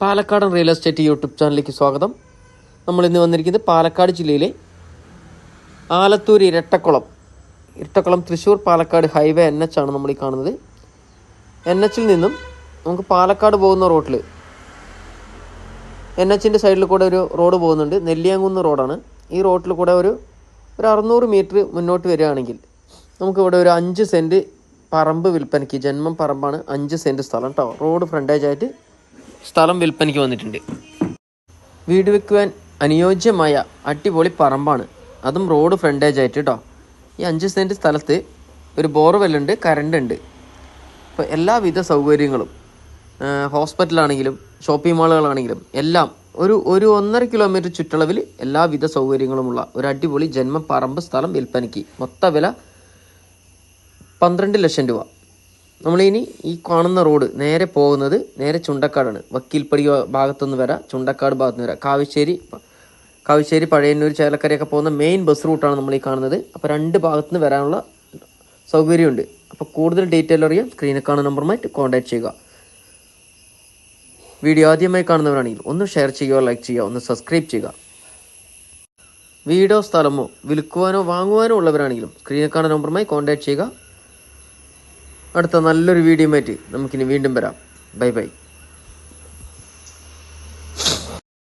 പാലക്കാടൻ real estate YouTube ചാനലിലേക്ക് സ്വാഗതം. നമ്മൾ ഇന്ന് വന്നിരിക്കുന്നത് പാലക്കാട് ജില്ലയിലെ Alathur Irattakkulam Irattakkulam Thrissur Palakkad highway N H ആണ് നമ്മൾ ഈ കാണുന്നത്. എൻ എച്ചിൽ നിന്നും നമുക്ക് പാലക്കാട് പോകുന്ന റോട്ടിൽ എൻ എച്ചിന്റെ സൈഡിൽ കൂടെ ഒരു റോഡ് പോകുന്നുണ്ട്. നെല്ലിയാങ്കുന്ന് റോഡാണ്. ഈ റോട്ടിൽ കൂടെ ഒരു ഒരു അറുന്നൂറ് മീറ്റർ മുന്നോട്ട് വരികയാണെങ്കിൽ നമുക്കിവിടെ ഒരു അഞ്ച് സെന്റ് പറമ്പ് വിൽപ്പനയ്ക്ക് ജന്മം പറമ്പാണ് അഞ്ച് സെന്റ് സ്ഥലം കേട്ടോ റോഡ് ഫ്രണ്ടേജ് ആയിട്ട് സ്ഥലം വിൽപ്പനയ്ക്ക് വന്നിട്ടുണ്ട്. വീട് വെക്കുവാൻ അനുയോജ്യമായ അടിപൊളി പറമ്പാണ്. അതും റോഡ് ഫ്രണ്ടേജ് ആയിട്ട് കേട്ടോ ഈ അഞ്ച് സെന്റ് സ്ഥലത്ത് ഒരു ബോർവെല്ലുണ്ട് കറണ്ട് ഉണ്ട് അപ്പോൾ എല്ലാവിധ സൗകര്യങ്ങളും ഹോസ്പിറ്റലാണെങ്കിലും ഷോപ്പിംഗ് മാളുകളാണെങ്കിലും എല്ലാം ഒരു ഒരു ഒന്നര കിലോമീറ്റർ ചുറ്റളവിൽ എല്ലാവിധ സൗകര്യങ്ങളുമുള്ള ഒരു അടിപൊളി ജന്മ പറമ്പ് സ്ഥലം വിൽപ്പനയ്ക്ക്. മൊത്ത വില പന്ത്രണ്ട് ലക്ഷം രൂപ. നമ്മളിനി ഈ കാണുന്ന റോഡ് നേരെ പോകുന്നത് നേരെ ചുണ്ടക്കാടാണ്. വക്കീൽപ്പടി ഭാഗത്തുനിന്ന് വരാം. ചുണ്ടക്കാട് ഭാഗത്തുനിന്ന് വരാം. കാവശ്ശേരി കാവശ്ശേരി പഴയന്നൂർ ചേലക്കരയൊക്കെ പോകുന്ന മെയിൻ ബസ് റൂട്ടാണ് നമ്മൾ ഈ കാണുന്നത്. അപ്പോൾ രണ്ട് ഭാഗത്തുനിന്ന് വരാനുള്ള സൗകര്യമുണ്ട്. അപ്പോൾ കൂടുതൽ ഡീറ്റെയിൽ അറിയാൻ സ്ക്രീനിൽ കാണുന്ന നമ്പറുമായിട്ട് കോൺടാക്ട് ചെയ്യുക. വീഡിയോ ആദ്യമായി കാണുന്നവരാണെങ്കിൽ ഒന്ന് ഷെയർ ചെയ്യുക ലൈക്ക് ചെയ്യുക ഒന്ന് സബ്സ്ക്രൈബ് ചെയ്യുക. വീടോ സ്ഥലമോ വിൽക്കുവാനോ വാങ്ങുവാനോ ഉള്ളവരാണെങ്കിലും സ്ക്രീനിൽ കാണുന്ന നമ്പറുമായി കോൺടാക്ട് ചെയ്യുക. അടുത്ത നല്ലൊരു വീഡിയോ ആയിട്ട് നമുക്കിനി വീണ്ടും വരാം. Bye bye.